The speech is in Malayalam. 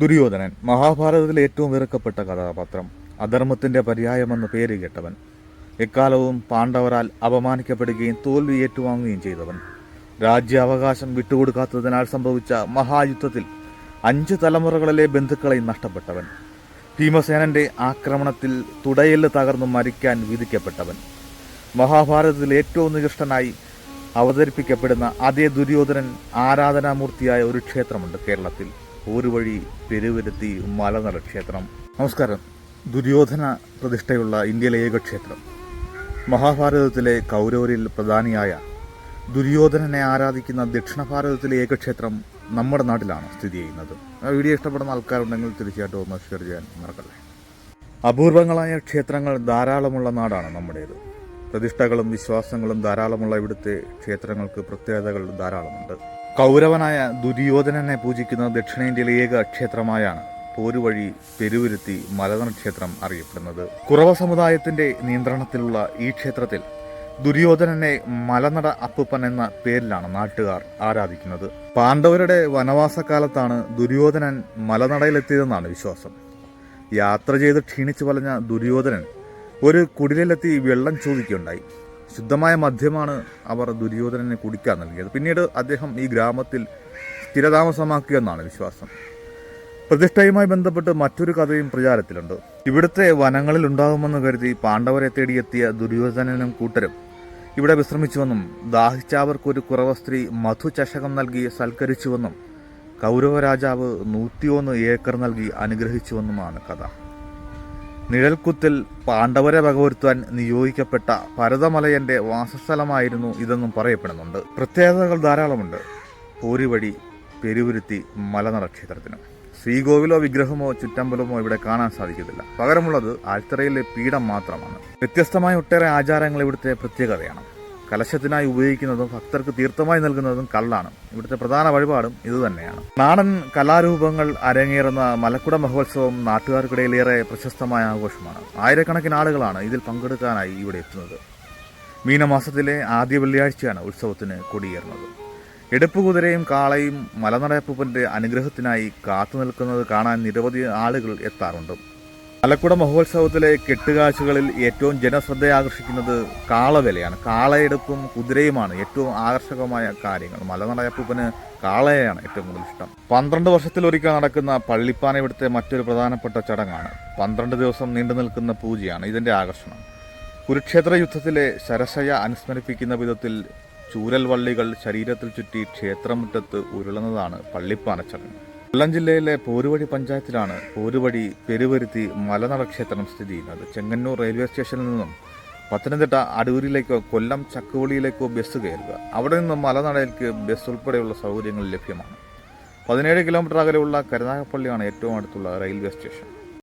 ദുര്യോധനൻ മഹാഭാരതത്തിലെ ഏറ്റവും വെറുക്കപ്പെട്ട കഥാപാത്രം അധർമ്മത്തിന്റെ പര്യായമെന്ന് പേര് കേട്ടവൻ. എക്കാലവും പാണ്ഡവരാൽ അപമാനിക്കപ്പെടുകയും തോൽവി ഏറ്റുവാങ്ങുകയും ചെയ്തവൻ. രാജ്യാവകാശം വിട്ടുകൊടുക്കാത്തതിനാൽ സംഭവിച്ച മഹായുദ്ധത്തിൽ അഞ്ച് തലമുറകളിലെ ബന്ധുക്കളെയും നഷ്ടപ്പെട്ടവൻ. ഭീമസേനന്റെ ആക്രമണത്തിൽ തുടയെല്ല് തകർന്നു മരിക്കാൻ വിധിക്കപ്പെട്ടവൻ. മഹാഭാരതത്തിൽ ഏറ്റവും നികൃഷ്ടനായി അവതരിപ്പിക്കപ്പെടുന്ന അതേ ദുര്യോധനൻ ആരാധനാമൂർത്തിയായ ഒരു ക്ഷേത്രമുണ്ട് കേരളത്തിൽ. ഒരു വഴി പെരുവരുത്തി മലനട ക്ഷേത്രം. നമസ്കാരം. ദുര്യോധന പ്രതിഷ്ഠയുള്ള ഇന്ത്യയിലെ ഏക ക്ഷേത്രം. മഹാഭാരതത്തിലെ കൗരവരിൽ പ്രധാനിയായ ദുര്യോധനനെ ആരാധിക്കുന്ന ദക്ഷിണ ഭാരതത്തിലെ ഏക ക്ഷേത്രം നമ്മുടെ നാട്ടിലാണ് സ്ഥിതി ചെയ്യുന്നത്. വീഡിയോ ഇഷ്ടപ്പെടുന്ന ആൾക്കാരുണ്ടെങ്കിൽ തീർച്ചയായിട്ടും ഒന്ന് ഷെയർ ചെയ്യാൻ മറക്കല്ലേ. അപൂർവങ്ങളായ ക്ഷേത്രങ്ങൾ ധാരാളമുള്ള നാടാണ് നമ്മുടേത്. പ്രതിഷ്ഠകളും വിശ്വാസങ്ങളും ധാരാളമുള്ള ഇവിടുത്തെ ക്ഷേത്രങ്ങൾക്ക് പ്രത്യേകതകൾ ധാരാളമുണ്ട്. കൗരവനായ ദുര്യോധനനെ പൂജിക്കുന്ന ദക്ഷിണേന്ത്യയിലെ ഏക ക്ഷേത്രമായാണ്. പോരുവഴി പെരുവിരുത്തി മലനട ക്ഷേത്രം അറിയപ്പെടുന്നത്. കുറവ സമുദായത്തിന്റെ നിയന്ത്രണത്തിലുള്ള ഈ ക്ഷേത്രത്തിൽ ദുര്യോധനനെ മലനട അപ്പുപ്പൻ എന്ന പേരിലാണ് നാട്ടുകാർ ആരാധിക്കുന്നത്. പാണ്ഡവരുടെ വനവാസകാലത്താണ് ദുര്യോധനൻ മലനടയിലെത്തിയതെന്നാണ് വിശ്വാസം. യാത്ര ചെയ്ത് ക്ഷീണിച്ചു വലഞ്ഞ ദുര്യോധനൻ ഒരു കുടിലെത്തി വെള്ളം ചോദിക്കുകയുണ്ടായി. ശുദ്ധമായ മദ്യമാണ് അവർ ദുര്യോധനനെ കുടിക്കാൻ നൽകിയത്. പിന്നീട് അദ്ദേഹം ഈ ഗ്രാമത്തിൽ സ്ഥിരതാമസമാക്കിയെന്നാണ് വിശ്വാസം. പ്രതിഷ്ഠയുമായി ബന്ധപ്പെട്ട് മറ്റൊരു കഥയും പ്രചാരത്തിലുണ്ട്. ഇവിടുത്തെ വനങ്ങളിൽ ഉണ്ടാകുമെന്ന് കരുതി പാണ്ഡവരെ തേടിയെത്തിയ ദുര്യോധനനും കൂട്ടരും ഇവിടെ വിശ്രമിച്ചുവെന്നും ദാഹിച്ചവർക്കൊരു കുറവ സ്ത്രീ മധുചഷകം നൽകി സൽക്കരിച്ചുവെന്നും കൗരവരാജാവ് നൂറ്റിയൊന്ന് ഏക്കർ നൽകി അനുഗ്രഹിച്ചുവെന്നുമാണ് കഥ. നിഴൽക്കുത്തിൽ പാണ്ഡവരെ വകവരുത്താൻ നിയോഗിക്കപ്പെട്ട ഭരതമലയന്റെ വാസസ്ഥലമായിരുന്നു ഇതെന്നും പറയപ്പെടുന്നുണ്ട്. പ്രത്യേകതകൾ ധാരാളമുണ്ട്. പൂരിവടി പെരുവുരുത്തി മലനട ക്ഷേത്രത്തിന് ശ്രീകോവിലോ വിഗ്രഹമോ ചുറ്റമ്പലമോ ഇവിടെ കാണാൻ സാധിക്കത്തില്ല. പകരമുള്ളത് ആൽത്തറയിലെ പീഠം മാത്രമാണ്. വ്യത്യസ്തമായ ഒട്ടേറെ ആചാരങ്ങൾ ഇവിടുത്തെ പ്രത്യേകതയാണ്. കലശത്തിനായി ഉപയോഗിക്കുന്നതും ഭക്തർക്ക് തീർത്ഥമായി നൽകുന്നതും കള്ളാണ്. ഇവിടുത്തെ പ്രധാന വഴിപാടും ഇതുതന്നെയാണ് നാടൻ കലാരൂപങ്ങൾ അരങ്ങേറുന്ന മലക്കുട മഹോത്സവം നാട്ടുകാർക്കിടയിലേറെ പ്രശസ്തമായ ആഘോഷമാണ്. ആയിരക്കണക്കിന് ആളുകളാണ് ഇതിൽ പങ്കെടുക്കാനായി ഇവിടെ എത്തുന്നത്. മീനമാസത്തിലെ ആദ്യ വെള്ളിയാഴ്ചയാണ് ഉത്സവത്തിന് കൊടിയേറുന്നത്. എടുപ്പുകുതിരയും കാളയും മലനടയപ്പൂപ്പന്റെ അനുഗ്രഹത്തിനായി കാത്തു നിൽക്കുന്നത് കാണാൻ നിരവധി ആളുകൾ എത്താറുണ്ട്. മലക്കുട മഹോത്സവത്തിലെ കെട്ടുകാഴ്ചകളിൽ ഏറ്റവും ജനശ്രദ്ധ ആകർഷിക്കുന്നത് കാളവിലയാണ്. കാളയെടുപ്പും കുതിരയുമാണ് ഏറ്റവും ആകർഷകമായ കാര്യങ്ങൾ. മലനടയപ്പൂപ്പന് കാളയാണ് ഏറ്റവും കൂടുതൽ ഇഷ്ടം. പന്ത്രണ്ട് വർഷത്തിലൊരിക്കൽ നടക്കുന്ന പള്ളിപ്പാന ഇവിടുത്തെ മറ്റൊരു പ്രധാനപ്പെട്ട ചടങ്ങാണ്. പന്ത്രണ്ട് ദിവസം നീണ്ടു നിൽക്കുന്ന പൂജയാണ് ഇതിന്റെ ആകർഷണം. കുരുക്ഷേത്ര യുദ്ധത്തിലെ ശരശയ അനുസ്മരിപ്പിക്കുന്ന വിധത്തിൽ ചൂരൽ വള്ളികൾ ശരീരത്തിൽ ചുറ്റി ക്ഷേത്രമുറ്റത്ത് ഉരുളുന്നതാണ് പള്ളിപ്പാന ചടങ്ങ്. കൊല്ലം ജില്ലയിലെ പോരുവഴി പഞ്ചായത്തിലാണ് പോരുവഴി പെരുവരുത്തി മലനട ക്ഷേത്രം സ്ഥിതി ചെയ്യുന്നത്. ചെങ്ങന്നൂർ റെയിൽവേ സ്റ്റേഷനിൽ നിന്നും പത്തനംതിട്ട അടൂരിലേക്കോ കൊല്ലം ചക്കുവളിയിലേക്കോ ബസ് കയറുക. അവിടെ നിന്നും മലനടയിലേക്ക് ബസ് ഉൾപ്പെടെയുള്ള സൗകര്യങ്ങൾ ലഭ്യമാണ്. പതിനേഴ് കിലോമീറ്റർ അകലെയുള്ള കരുനാഗപ്പള്ളിയാണ് ഏറ്റവും അടുത്തുള്ള റെയിൽവേ സ്റ്റേഷൻ.